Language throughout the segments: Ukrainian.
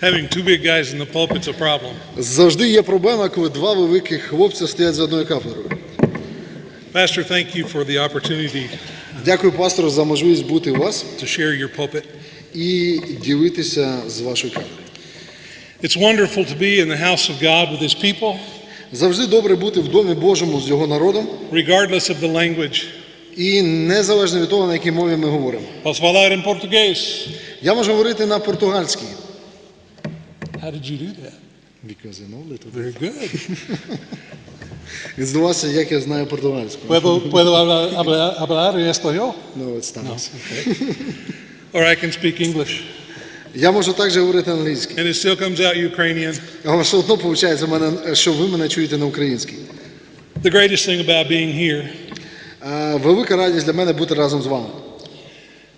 Having two big guys in the pulpit's a problem. Завжди є проблема, коли два великих хлопця стоять за одною кафедрою. Pastor, thank you for the opportunity Дякую пастору за можливість бути у вас to share your pulpit. і ділитися з вашою кафедрою. It's wonderful to be in the house of God with his people, Завжди добре бути в домі Божому з його народом, regardless of the language. І незалежно від того, на якій мові ми говоримо. Posso falar em português? Я можу говорити на португальській. How did you do that? Because I know little bit. Very good. Він здавався, як я знаю португальську. ¿Puedo, puedo hablar, hablar, hablar en español? Ну, от станеться. Or I can speak English. Я можу також говорити англійською. And it still comes out Ukrainian. Але все одно виходить, що ви мене чуєте на українській. The greatest thing about being here Велика радість для мене бути разом з вами.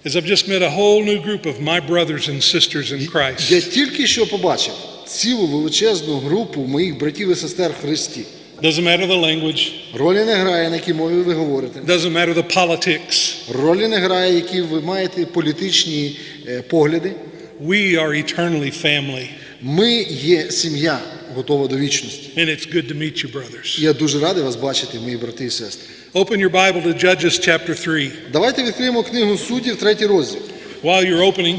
is I've just met a whole new group of my brothers and sisters in Я тільки що побачив цілу величезну групу моїх братів і сестер в Христі. Doesn't matter the language, Ролі не грає, на якій мові ви говорите. doesn't matter the politics. Ролі не грає, які ви маєте політичні е, погляди. We are eternally family. Ми є сім'я, готова до вічності. And it's good to meet you, brothers. Я дуже радий вас бачити, мої брати і сестри. Open your Bible to Judges chapter 3. Давайте відкриємо книгу суддів, третій розділ. While you're opening,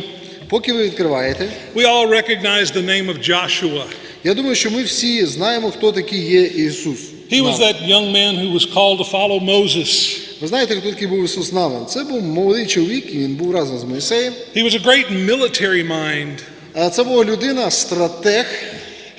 Поки ви відкриваєте, we all recognize the name of Joshua. я думаю, що ми всі знаємо, хто такий є Ісус. He was that young man who was called to follow Moses. Ви знаєте, хто такий був Ісус Навин? Це був молодий чоловік, і він був разом з Моїсеєм. He was a great military mind. А Це була людина, стратег.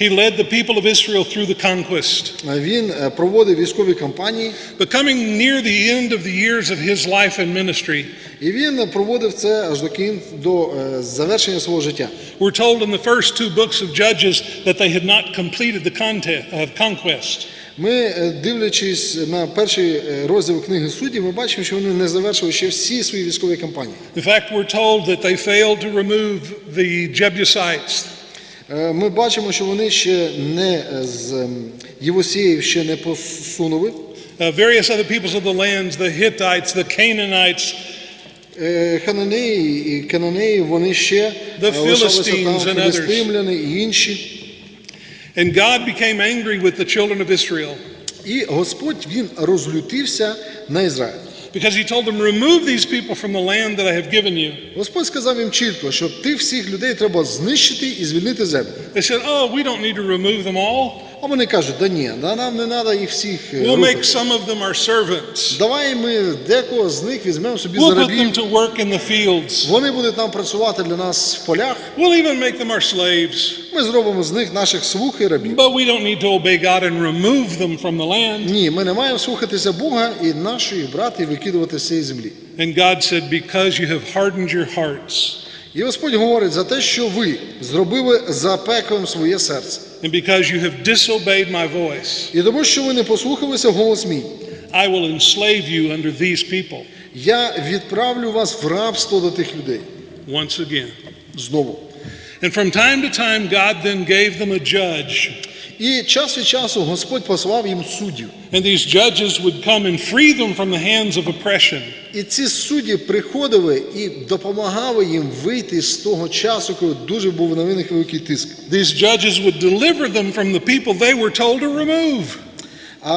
He led the people of Israel through the conquest. Він е, проводив військові кампанії, But coming near the end of the years of his life and ministry, і він проводив це аж до кін до е, завершення свого життя. we're told in the first two books of Judges that they had not completed the contest, uh, conquest. Ми, е, дивлячись на перший е, розділ книги суддів, ми бачимо, що вони не завершили ще всі свої військові кампанії. In fact, we're told that they failed to remove the Jebusites. Е, Ми бачимо, що вони ще не е, з ем, Євосіїв ще не посунули. Uh, various other peoples of the lands, the Hittites, the Canaanites, Е, Хананеї і Кананеї, вони ще The е, лишалися Philistines там, and others. філістимляни і інші. and God became angry with the children of Israel І Господь він розлютився на Ізраїль. because he told them, Remove these people from the land that I have given you. Господь сказав їм чітко, що ти всіх людей треба знищити і звільнити землю. They said, Oh, we don't need to remove them all. А вони кажуть, да ні, да нам не треба їх всіх е, We'll make some of them our servants. Давай ми декого з них візьмемо собі We'll за put them to work in the fields. Вони будуть нам працювати для нас в полях. We'll even make them our slaves. Ми зробимо з них наших слуг і рабів. But we don't need to obey God and remove them from the land. Ні, ми не маємо слухатися Бога і наших братів викидувати з цієї землі. And God said, Because you have hardened your hearts, І Господь говорить за те, що ви зробили запеклим своє серце. and because you have disobeyed my voice, І тому, що ви не послухалися голос мій, I will enslave you under these people я відправлю вас в рабство до тих людей. once again. Знову. And from time to time, God then gave them a judge. І час від часу Господь послав їм суддів. And these judges would come and free them from the hands of oppression. І ці судді приходили і допомагали їм вийти з того часу, коли дуже був на них великий тиск. These judges would deliver them from the people they were told to remove. А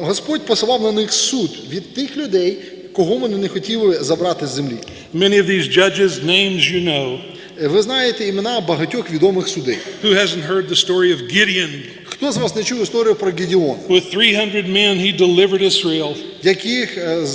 Господь посилав на них суд від тих людей, кого вони не хотіли забрати з землі. Many of these judges' names you know. Ви знаєте імена багатьох відомих судей. Who hasn't heard the story of Gideon? Хто з вас не чув історію про Гедіон, With 300 men, he delivered Israel яких, е,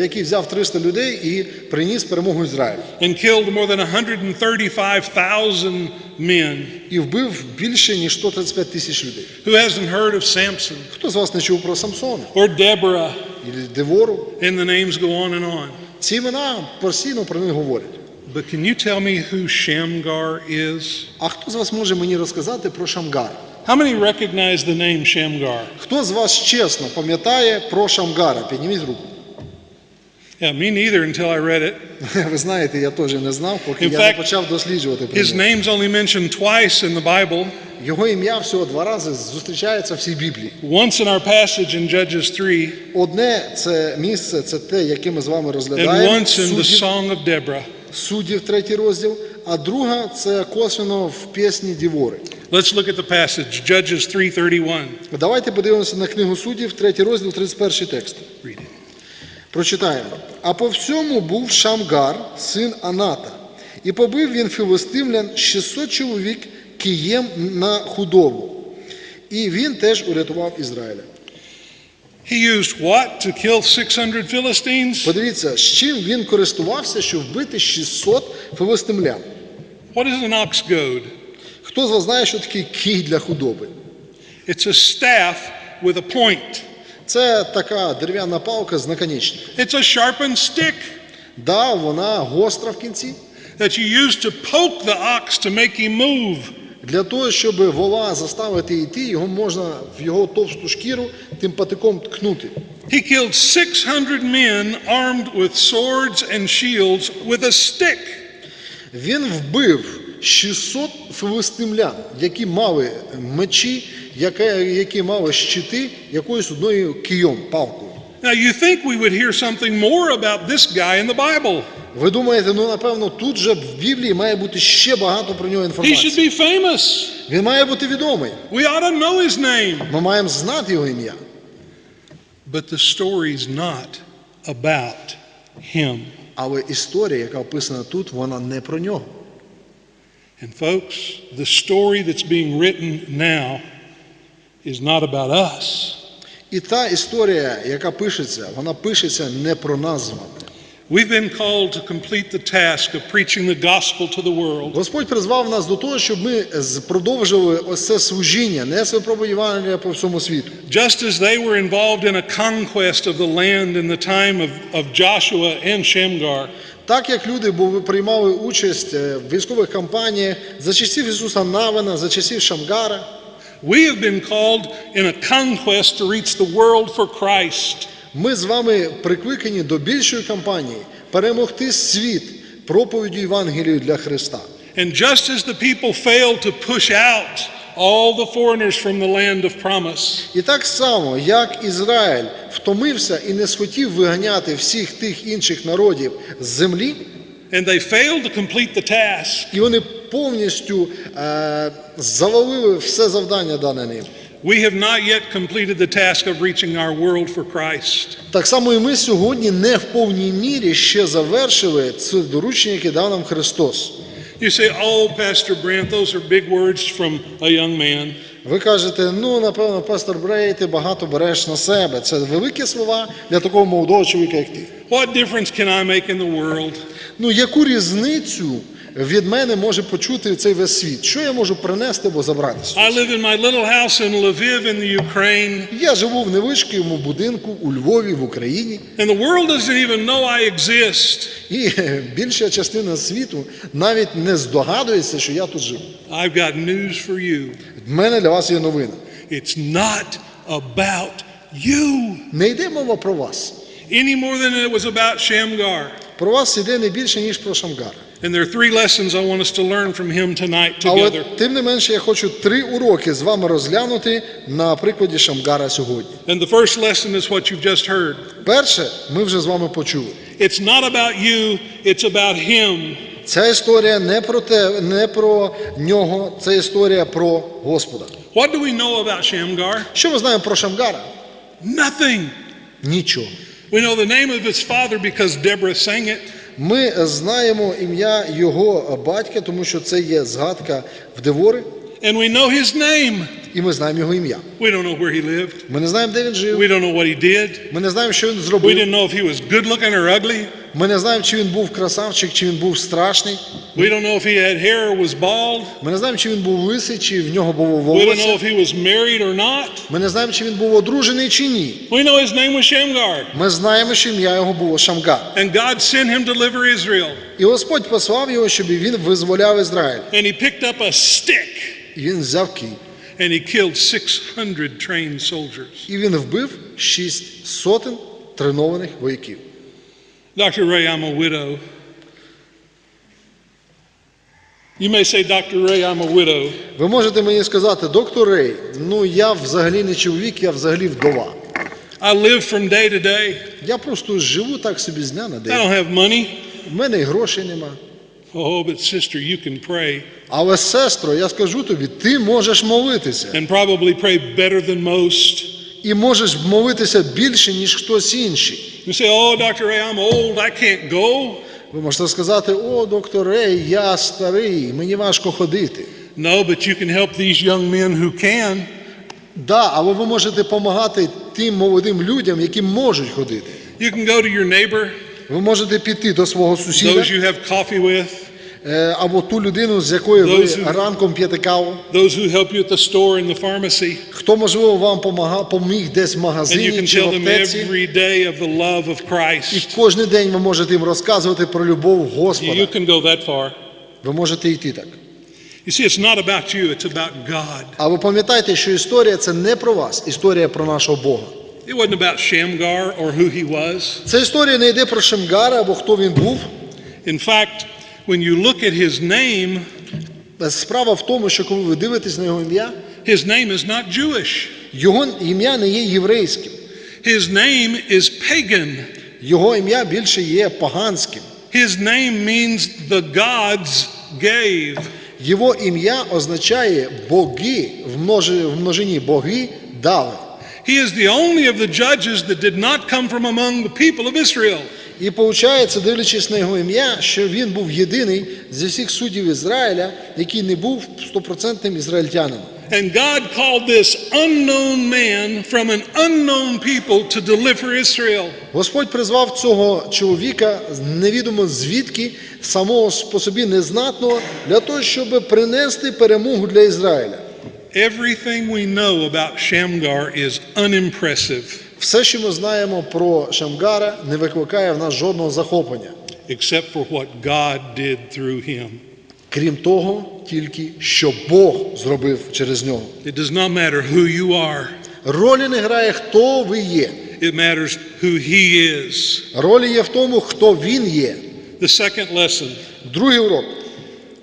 який взяв 300 людей і приніс перемогу Ізраїлю? and killed more than 135,000 men. І вбив більше ніж 135 тисяч людей. Who hasn't heard of Samson Хто з вас не чув про Самсона or Deborah? Девору? And the names go on and on. Ці імена постійно про них говорять. But can you tell me who Shamgar is? А хто з вас може мені розказати про Шамгар? How many recognize the name Shamgar? Хто з вас чесно пам'ятає про Шамгара? Підніміть руку. Yeah, me neither until I read it. Ви знаєте, я теж не знав, поки In я fact, не почав досліджувати про His нього. name's only mentioned twice in the Bible. Його ім'я всього два рази зустрічається в всій Біблії. Once in our passage in Judges 3, Одне це місце, це те, яке ми з вами and розглядаємо. once in the Суддів, Song of Deborah. Суддів, третій розділ, а друга це косвено в пісні Дівори. Let's look at the passage, Judges 3:31. Давайте подивимося на книгу суддів, 3 розділ, 31 текст. Read it. Прочитаємо. А по всьому був Шамгар, син Аната, і побив він філистимлян 600 чоловік києм на худобу. І він теж урятував Ізраїля. He used what to kill 600 Philistines? Подивіться, з чим він користувався, щоб вбити 600 филистимлян. What is an ox goad? Хто з вас знає, що таке кій для худоби? It's a staff with a point. Це така дерев'яна палка з наконечником. It's a sharpened stick Да, вона гостра в кінці. that you use to poke the ox to make him move. Для того, щоб вола заставити йти, його можна в його товсту шкіру тим патиком ткнути. He killed 600 men armed with swords and shields with a stick. Він вбив 600 филистимлян, які мали мечі, які мали щити якоюсь одною кийом, палкою. Now, you think we would hear something more about this guy in the Bible. Ви думаєте, ну напевно, тут же в Біблії має бути ще багато про нього He should інформації. be famous. Він має бути відомий. We ought to know his name. Ми маємо знати його ім'я. But the story's not about him. Але історія, яка описана тут, вона не про нього. And, folks, the story that's being written now is not about us. І та історія, яка пишеться, вона пишеться не про нас з вами. We've been called to complete the task of preaching the gospel to the world. Господь призвав нас до того, щоб ми продовжили ось це служіння, несли про Євангелія по всьому світу. Just as they were involved in a conquest of the land in the time of, of Joshua and Shamgar, Так як люди були, приймали участь е, в військових кампаніях за часів Ісуса Навина, за часів Шамгара, we have been called in a conquest to reach the world for Christ. ми з вами прикликані до більшої кампанії перемогти світ проповіддю Євангелію для Христа. And just as the people failed to push out all the foreigners from the land of promise, І так само, як Ізраїль втомився і не схотів виганяти всіх тих інших народів з землі, and they failed to complete the task, і вони повністю е, завалили все завдання дане ним. we have not yet completed the task of reaching our world for Christ. Так само і ми сьогодні не в повній мірі ще завершили це доручення, яке дав нам Христос. You say, oh, Pastor Brent, those are big words from a young man. Ви кажете, ну напевно, пастор Брей, ти багато береш на себе. Це великі слова для такого молодого чоловіка, як ти. What difference can I make in the world? Ну яку різницю від мене може почути цей весь світ? Що я можу принести або забрати? I live in my little house in Lviv in the Ukraine, Я живу в невеличкому будинку у Львові, в Україні, and the world doesn't even know I exist. і більша частина світу навіть не здогадується, що я тут живу. I've got news for you. В мене для вас є новина. It's not about you Не йде мова про вас. any more than it was about Shamgar. Про вас іде не більше, ніж про Шамгара. And there are three lessons I want us to learn from him tonight Але together. тим не менше я хочу три уроки з вами розглянути на прикладі Шамгара сьогодні. And the first lesson is what you've just heard. Перше, ми вже з вами почули. It's not about you, it's about him. Ця історія не про те, не про нього, це історія про Господа. What do we know about Shamgar? Що ми знаємо про Шамгара? Nothing. Нічого. We know the name of his father because Deborah sang it. Ми знаємо ім'я його батька, тому що це є згадка в Девори, And we know his name. І ми знаємо його ім'я. We don't know where he lived. Ми не знаємо, де він жив. We don't know what he did. Ми не знаємо, що він We didn't know if he was good looking or ugly. Ми не знаємо, чи він був красавчик, чи він був страшний. We don't know if he had hair or was bald. Ми не знаємо, чи він був лисий, чи в нього було We don't know if he was married or not. Ми не знаємо, чи він був одружений чи ні. We know his name was Shamgar. Ми знаємо, що ім'я його було Шамгар. And God sent him to deliver Israel. І Господь послав його, щоб він визволяв Ізраїль. And he picked up a stick І він взяв кій. And he killed 600 trained soldiers. І він вбив шість сотень тренованих вояків. Dr. Ray, I'm a widow. You may say, Dr. Ray, I'm a widow. Ви можете мені сказати, доктор Рей, ну я взагалі не чоловік, я взагалі вдова. I live from day to day. Я просто живу так собі з дня на I день. don't have money. В мене і грошей нема. Oh, but sister, you can pray Але, сестро, я скажу тобі, ти можеш молитися. and probably pray better than most. І можеш молитися більше, ніж хтось інший. You say, Oh, Dr. Ray, I'm old, I can't go. Ви можете сказати, о, доктор Рей, я старий, мені важко ходити. No, but you can help these young men who can. Да, але ви можете допомагати тим молодим людям, які можуть ходити. You can go to your neighbor, Ви можете піти до свого сусіда those you have coffee with, е, або ту людину, з якою ви Those who- ранком п'єте каву. those who help you at the store and the pharmacy. Хто, можливо, вам помага- поміг десь в And you магазині can чи в tell them аптеці. every day of the love of І Christ. кожен день ви можете їм розказувати про любов You Господа. can go that far. Ви можете йти так. You see, it's not about you, it's about God. А ви пам'ятаєте, що історія це не про вас, історія про нашого Бога. It wasn't about Shamgar or who he was. Ця історія не йде про Шемгара або хто він був. In fact, when you look at his name, Справа в тому, що коли ви дивитесь на його ім'я, his name is not Jewish. його ім'я не є єврейським, His name is pagan. його ім'я більше є поганським. His name means the gods gave. Його ім'я означає боги в множині боги дали. He is the only of the judges that did not come from among the people of Israel. І виходить, дивлячись на його ім'я, що він був єдиний зі всіх суддів Ізраїля, який не був стопроцентним ізраїльтянином. And God called this unknown man from an unknown people to deliver Israel. Господь призвав цього чоловіка невідомо звідки, самого по собі незнатного, для того, щоб принести перемогу для Ізраїля. Everything we know about Shamgar is unimpressive, Все, що ми знаємо про Шамгара, не викликає в нас жодного захоплення. except for what God did through him. Крім того, тільки що Бог зробив через нього. It does not matter who you are, Ролі не грає, хто ви є. it matters who he is. Ролі є в тому, хто він є. The second lesson Другий урок.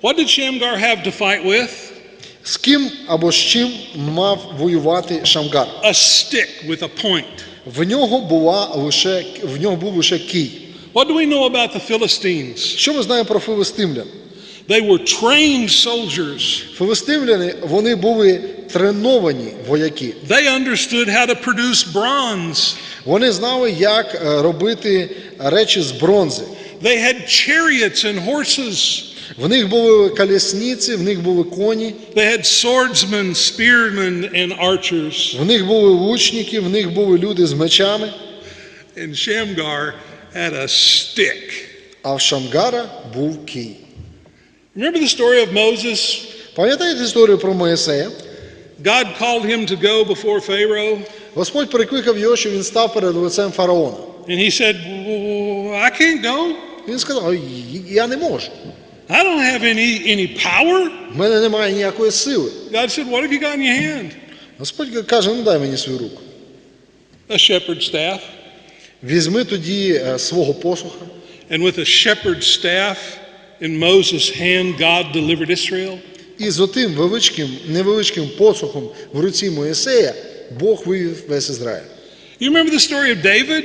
what did Shamgar have to fight with? З ким або з чим мав воювати Шамгар? A stick with a point. В нього була лише в нього був лише кій. What do we know about the Philistines? Що ми знаємо про филистимлян? They were trained soldiers. Филистимляни вони були треновані вояки. They understood how to produce bronze. Вони знали, як е, робити речі з бронзи. They had chariots and horses. В них були колісниці, в них були коні, They had swordsmen, spearmen, and archers. в них були лучники, в них були люди з мечами. And Shamgar had a stick. А в Шамгара був кій. Remember the story of Moses? Пам'ятаєте історію про Моїсея? God called him to go before Pharaoh, Господь прикликав його, що він став перед лицем фараона. and he said, "Well, I can't go. Він сказав: Я не можу. I don't have any, any power. В мене немає ніякої сили. God said, What have you got in your hand? Господь каже: ну дай мені свою руку. A shepherd's staff. Візьми тоді е, свого посуха. And with a shepherd's staff in Moses' hand, God delivered Israel. І з отим величким, невеличким посухом в руці Моїсея Бог вивів весь Ізраїль. You remember the story of David,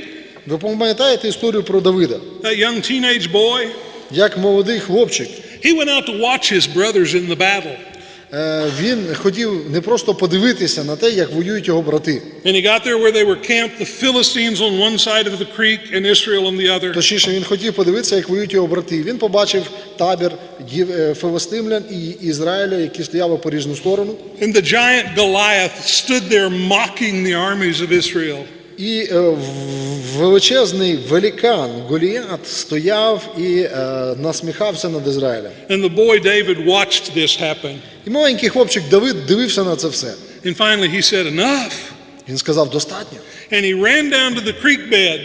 Ви пам'ятаєте історію про Давида? that young teenage boy? Як молодий хлопчик, He went out to watch his brothers in the battle. е, він хотів не просто подивитися на те, як воюють його брати. And he got there where they were camped, the Philistines on one side of the creek and Israel on the other. Точніше, він хотів подивитися, як воюють його брати. Він побачив табір е, филистимлян і Ізраїля, які стояли по різну сторону. And the giant Goliath stood there mocking the armies of Israel. І е, величезний великан Голіат стояв і е, насміхався над Ізраїлем. And the boy David watched this happen. І маленький хлопчик Давид дивився на це все. And finally he said, Enough. Він сказав достатньо. And he ran down to the creek bed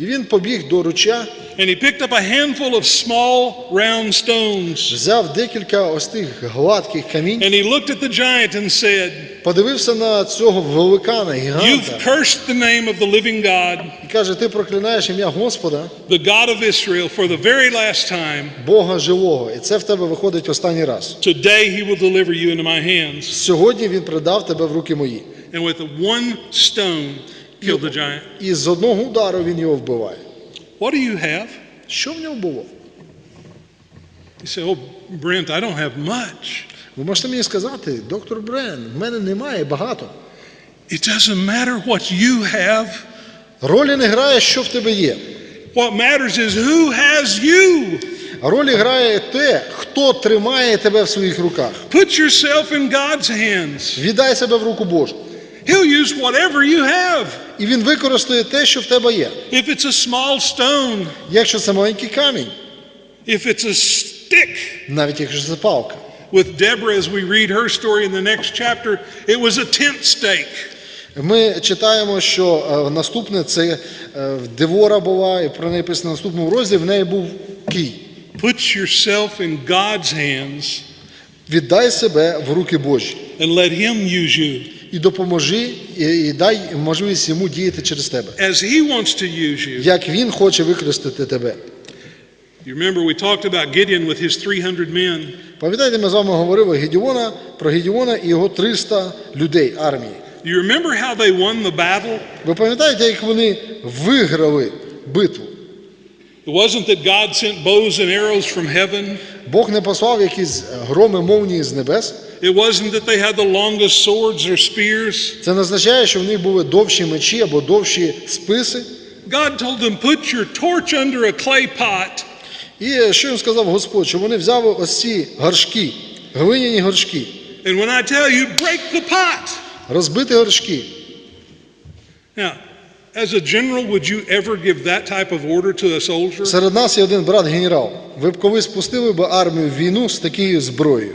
І він побіг до руча, and he picked up a handful of small round stones. взяв декілька ось тих гладких камінь, And he looked at the giant and said, подивився на цього великана, гіганта. You've cursed the name of the living God, і каже: Ти проклинаєш ім'я Господа, the God of Israel, for the very last time. Бога живого. І це в тебе виходить останній раз. Today he will deliver you into my hands. Сьогодні він придав тебе в руки мої. And with one stone, killed the giant. І з одного удару він його вбиває. What do you have? Що в нього було? You say, Oh, Brent, I don't have much. Ви можете мені сказати, доктор Брен, в мене немає багато. It doesn't matter what you have. Ролі не грає, що в тебе є. What matters is who has you. Ролі грає те, хто тримає тебе в своїх руках. Put yourself in God's hands. Віддай себе в руку Божу. He'll use whatever you have. І він використає те, що в тебе є. If it's a small stone, Якщо це маленький камінь, if it's a stick. навіть якщо це палка. With Deborah, as we read her story in the next chapter, it was a tent stake. Ми читаємо, що е, наступне це е, Девора була, і про неї написано в наступному розділі, в неї був кій. Put yourself in God's hands Віддай себе в руки Божі and let Him use you і допоможи, і, і дай можливість йому діяти через тебе, as He wants to use you. як він хоче використати тебе. You remember we talked about Gideon with his 300 men. Пам'ятаєте, ми з вами говорили Гедіона, про Гедіона і його 300 людей армії. You remember how they won the battle? Ви пам'ятаєте, як вони виграли битву? It wasn't that God sent bows and arrows from heaven. Бог не послав якісь громи молнії з небес. It wasn't that they had the longest swords or spears. Це не означає, що в них були довші мечі або довші списи. God told them, put your torch under a clay pot І що їм сказав Господь, що вони взяли ось ці горшки, глиняні горшки, And when I tell you, break the pot. розбиті горшки. Now, as a general, would you ever give that type of order to a soldier? Серед нас є один брат генерал. Ви б колись спустили б армію в війну з такою зброєю.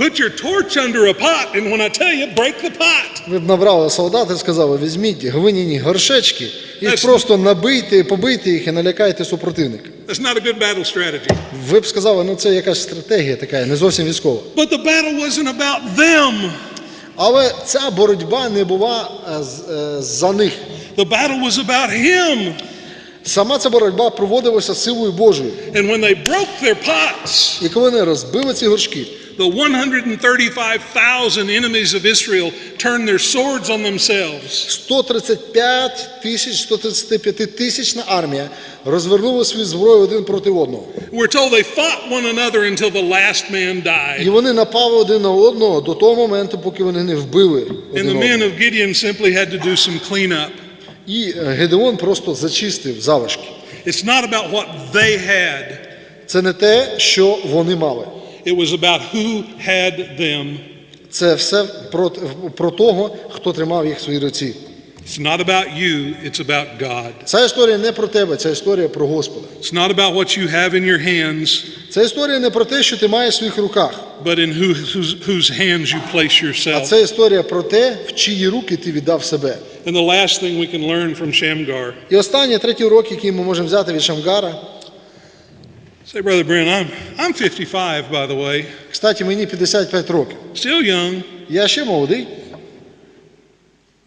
Put your torch under a pot, and when I tell you, break the pot. Ви б набрали солдат і сказали, візьміть глиняні горшечки, That's- просто набийте, побийте їх і налякайте супротивника. That's not a good battle strategy. Ви б сказали, ну це якась стратегія така, не зовсім військова. But the battle wasn't about them. Але ця боротьба не була е, з- е, за них. The battle was about him. Сама ця боротьба проводилася силою Божою. And when they broke their pots, І коли вони розбили ці горшки, the 135,000 enemies of Israel turned their swords on themselves. 135 тисяч, 135 тисячна армія розвернула свою зброю один проти одного. We're told they fought one another until the last man died. І вони напали один на одного до того моменту, поки вони не вбили And один the men одного. of Gideon simply had to do some cleanup. І е, Гедеон просто зачистив залишки. It's not about what they had, Це не те, що вони мали. It was about who had them. Це все про, про того, хто тримав їх в своїй руці. It's not about you, it's about God. Ця історія не про тебе, ця історія про Господа. It's not about what you have in your hands, Ця історія не про те, що ти маєш в своїх руках, but in who, whose, whose hands you place а yourself. це історія про те, в чиї руки ти віддав себе. And the last thing we can learn from Shamgar. І останній третій урок, який ми можемо взяти від Шамгара. Say, Brother Brent, I'm, I'm 55, by the way, Кстати, мені 55 років. still young. Я ще молодий.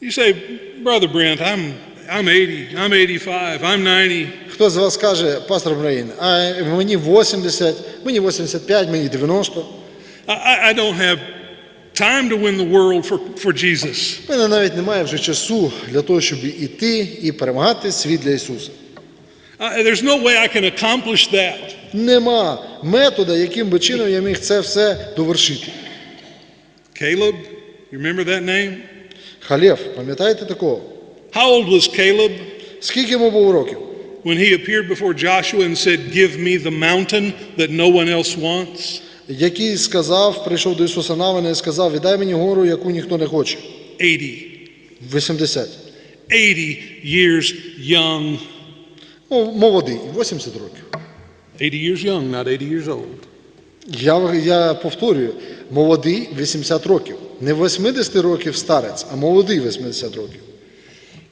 You say, Brother Brent, I'm, I'm 80, I'm 85, I'm 90. Хто з вас каже, пастор Браїн, а мені 80, мені 85, мені 90. I, I I don't have time to win the world for, for Jesus. У мене навіть немає вже часу для того, щоб іти і перемагати світ для Ісуса. There's no way I can accomplish that. Нема метода, яким би чином я міг це все довершити. Caleb, you remember that name? Халев, пам'ятаєте такого? How old was Caleb Скільки йому було років? when he appeared before Joshua and said, Give me the mountain that no one else wants? Який сказав, прийшов до Ісуса Навина і сказав, віддай мені гору, яку ніхто не хоче. 80. 80. 80 years young. Ну, молодий, 80 років. 80 years young, not 80 years old. Я, я повторюю, молодий 80 років. Не 80 років старець, а молодий 80 років.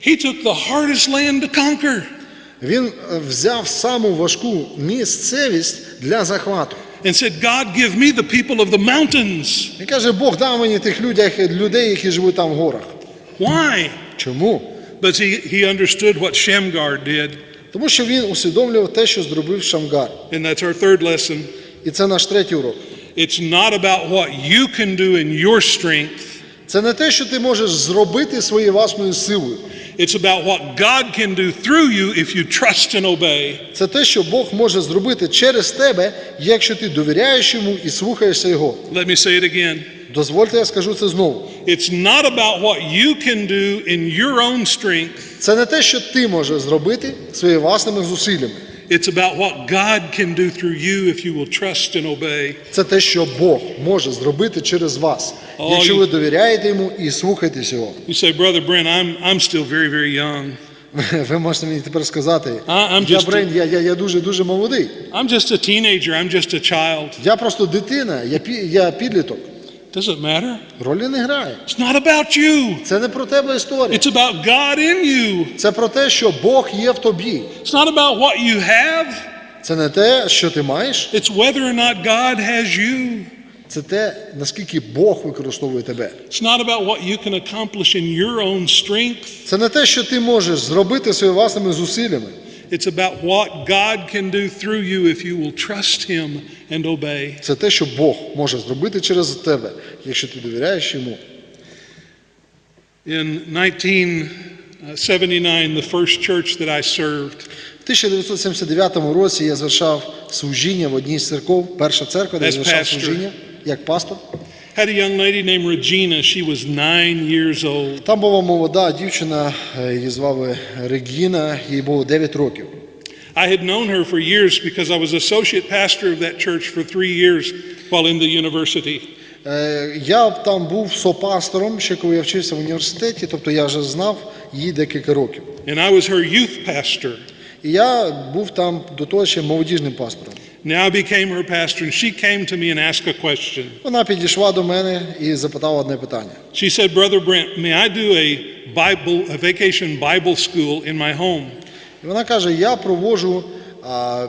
He took the hardest land to conquer Він е, взяв саму важку місцевість для захвату. and said, God, give me the people of the mountains. Він каже, Бог дав мені тих людях, людей, які живуть там в горах. Why? Чому? But he, he understood what Shamgar did. Тому що він усвідомлював те, що зробив Шамгар. And that's our third lesson. І це наш третій урок. It's not about what you can do in your strength, Це не те, що ти можеш зробити своєю власною силою. It's about what God can do through you if you trust and obey. Це те, що Бог може зробити через тебе, якщо ти довіряєш йому і слухаєшся його. Let me say it again. Дозвольте, я скажу це знову. It's not about what you can do in your own strength. Це не те, що ти можеш зробити своїми власними зусиллями. It's about what God can do through you if you will trust and obey. Це те, що Бог може зробити через вас, якщо ви довіряєте йому і слухаєтесь його. You say, Brother Brent, I'm, I'm still very, very young. Ви можете мені тепер сказати, я Брен, я, я, я дуже дуже молодий. I'm just a teenager. I'm just a child. Я просто дитина, я, я підліток. Does it matter? Ролі не грає. It's not about you. Це не про тебе історія. It's about God in you. Це про те, що Бог є в тобі. It's not about what you have. Це не те, що ти маєш, It's whether or not God has you. це те, наскільки Бог використовує тебе. It's not about what you can accomplish in your own strength. Це не те, що ти можеш зробити своїми власними зусиллями. It's about what God can do through you if you will trust Him and obey. Це те, що Бог може зробити через тебе, якщо ти довіряєш йому. In 1979, the first church that I served В 1979 році я звершав служіння в одній з церков, перша церква, де я As звершав служіння як пастор. Had a young lady named Regina. She was nine years old. Там була молода дівчина, е, її звали Регіна, їй було 9 років. I had known her for years because I was associate pastor of that church for three years while in the university. Е, Я там був сопастором, ще коли я вчився в університеті, тобто я вже знав її декілька років. And I was her youth pastor. І я був там до того ще молодіжним пастором. Now I became her pastor, and she came to me and asked a question. Вона підійшла до мене і запитала одне питання. She said, Brother Brent, may I do a Bible, a vacation Bible school in my home? І вона каже: Я проводжу а,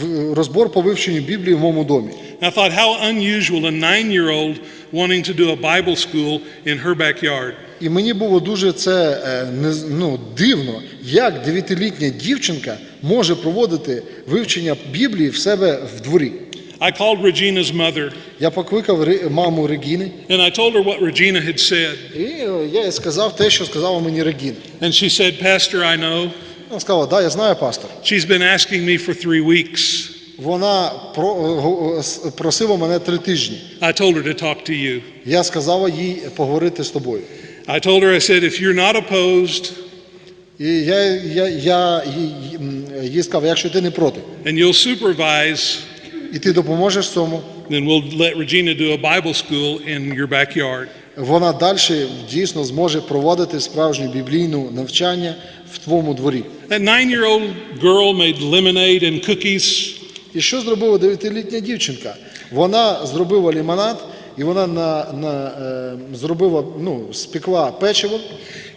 в- розбор по вивченню Біблії в моєму домі. And I thought, how unusual a nine year old wanting to do a Bible school in her backyard. І мені було дуже це е, не- ну, дивно, як дев'ятилітня дівчинка може проводити вивчення Біблії в себе в дворі. I called Regina's mother, Я покликав Ре- маму Регіни, and I told her what Regina had said. і е, я їй сказав те, що сказала мені Регіна. And she said, Pastor, I know. Вона сказала, да, я знаю пастор. She's been asking me for three weeks. Вона про, го- просила мене три тижні. I told her to talk to you. Я сказала їй поговорити з тобою. I told her, I said, if you're not opposed І я, я, я їй, сказав, якщо ти не проти, and you'll supervise, і ти допоможеш цьому, then we'll let Regina do a Bible school in your backyard. вона далі дійсно зможе проводити справжнє біблійне навчання в твоєму дворі. That nine year old girl made lemonade and cookies. І що зробила дев'ятилітня дівчинка? Вона зробила лімонад, і вона на, на, е, зробила, ну, спекла печиво,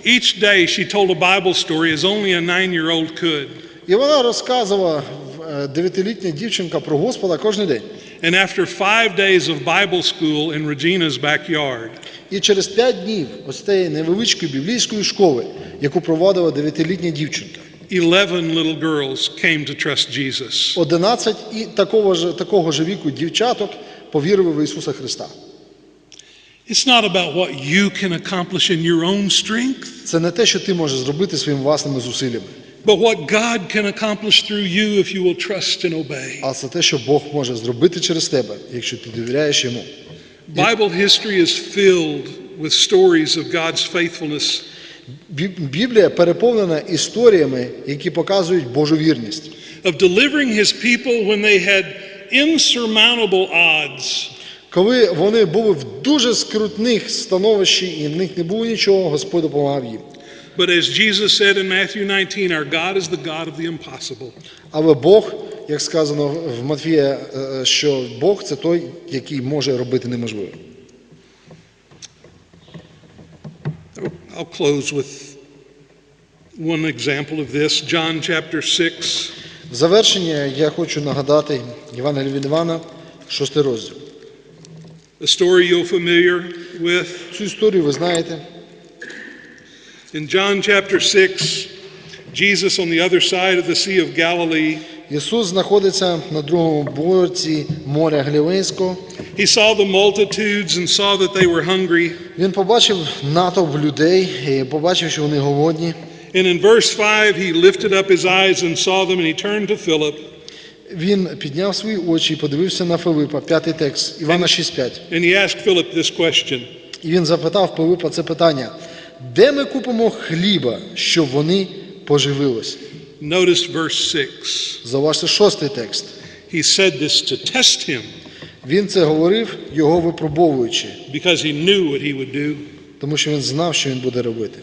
Each day she told a Bible story as only a nine year old could. і вона розказувала е, дев'ятилітня дівчинка про Господа кожен день. And after five days of Bible school in Regina's backyard, І через п'ять днів ось цієї невеличкої біблійської школи, яку проводила дев'ятилітня дівчинка, 11 little girls came to trust Jesus. 11 і такого ж, такого ж віку дівчаток повірили в Ісуса Христа. It's not about what you can accomplish in your own strength, Це не те, що ти можеш зробити своїми власними зусиллями, but what God can accomplish through you if you will trust and obey. а це те, що Бог може зробити через тебе, якщо ти довіряєш йому. Bible history is filled with stories of God's faithfulness. Бі- Біблія переповнена історіями, які показують Божу вірність, of delivering his people when they had insurmountable odds. коли вони були в дуже скрутних становищі і в них не було нічого, Господь допомагав їм. But as Jesus said in Matthew 19, our God is the God of the impossible. Але Бог, як сказано в Матфія, е, що Бог це той, який може робити неможливе. I'll close with one example of this. John chapter 6, В завершення я хочу нагадати Євангелія від Івана, шостий розділ. a story you're familiar with. Цю історію ви знаєте. In John chapter 6, Jesus on the other side of the Sea of Galilee Ісус знаходиться на другому боці моря Галілейського. He saw the multitudes and saw that they were hungry. Він побачив натовп людей і побачив, що вони голодні. And in verse 5, he lifted up his eyes and saw them, and he turned to Philip Він підняв свої очі і подивився на Филипа, п'ятий текст, Івана 6.5. and he asked Philip this question І він запитав Пилипа це питання: де ми купимо хліба, щоб вони поживились? Notice verse 6. Зауважте шостий текст. He said this to test him Він це говорив, його випробовуючи, because he knew what he would do. тому що він знав, що він буде робити.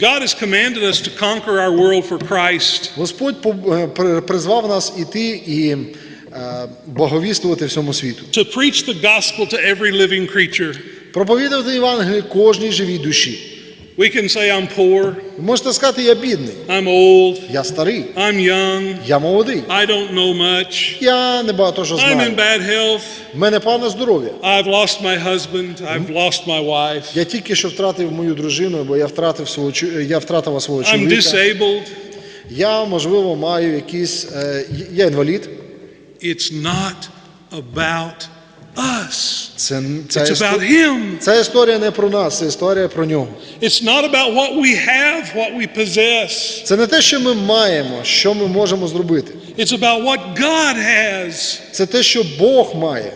God has commanded us to conquer our world for Christ. Господь е, при- призвав нас іти і е, боговістувати всьому світу, to preach the gospel to every living creature. проповідувати Євангеліє кожній живій душі. We can say, I'm poor, можете сказати, я бідний, I'm old, я старий, I'm young, я молодий, I don't know much, я не багато що I'm in bad health, В мене погане здоров'я. I've lost my husband, I've lost my wife, Я тільки що втратив мою дружину, бо я втратив свого я втратила свого I'm disabled. Я можливо маю якісь е, я інвалід. It's not about us, Це ця, it's about Him. ця історія не про нас, це історія про нього. It's not about what we have, what we possess. Це не те, що ми маємо, що ми можемо зробити. It's about what God has. Це те, що Бог має.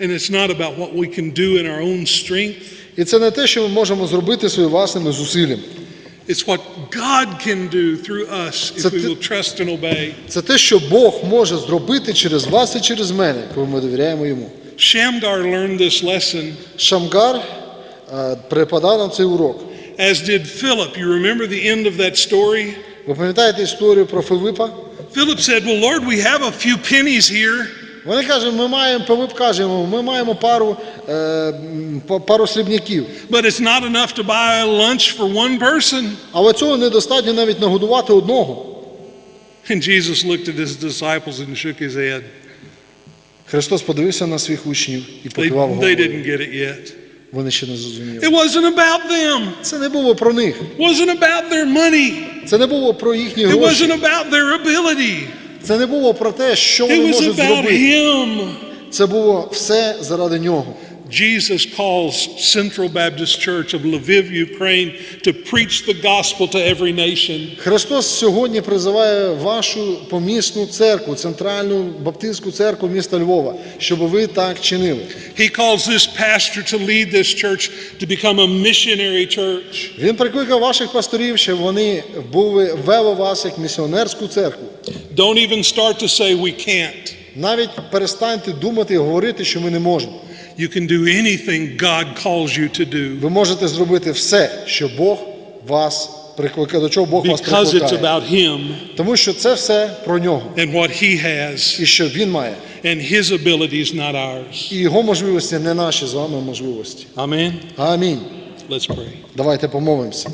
And it's not about what we can do in our own strength. І це не те, що ми можемо зробити своїми власними зусиллями. It's what God can do through us if So we th- will trust and obey. Це те, що Бог може зробити через вас і через мене, коли ми довіряємо йому. Shamgar learned this lesson, Шамгар е, преподав нам цей урок. as did Philip. You remember the end of that story? Ви пам'ятаєте історію про Филипа? Philip said, Well, Lord, we have a few pennies here. Вони кажуть, ми маємо, Пилип каже, ми маємо пару, е, пару срібняків. But it's not enough to buy lunch for one person. Але цього недостатньо навіть нагодувати одного. And Jesus looked at his disciples and shook his head. Христос подивився на своїх учнів і покивав they didn't get it yet. Вони ще не зрозуміли. It wasn't about them. Це не було про них. It wasn't about their money. Це не було про їхні It wasn't about their ability. Це не було про те, що вони можуть зробити. Це було все заради нього. Jesus calls Central Baptist Church of Lviv, Ukraine, to preach the gospel to every nation. Христос сьогодні призиває вашу помісну церкву, центральну баптистську церкву міста Львова, щоб ви так чинили. He calls this pastor to lead this church to become a missionary church. Він прикликав ваших пасторів, щоб вони були вели вас як місіонерську церкву. Don't even start to say we can't. Навіть перестаньте думати і говорити, що ми не можемо. You can do anything God calls you to do Ви можете зробити все, що Бог вас прикликає, до чого Бог вас because it's прикликає. about Him Тому що це все про нього. and what He has, І що він має. and His abilities, not ours. І його можливості не наші з вами можливості. Amen. Амінь. Let's pray. Давайте помолимося.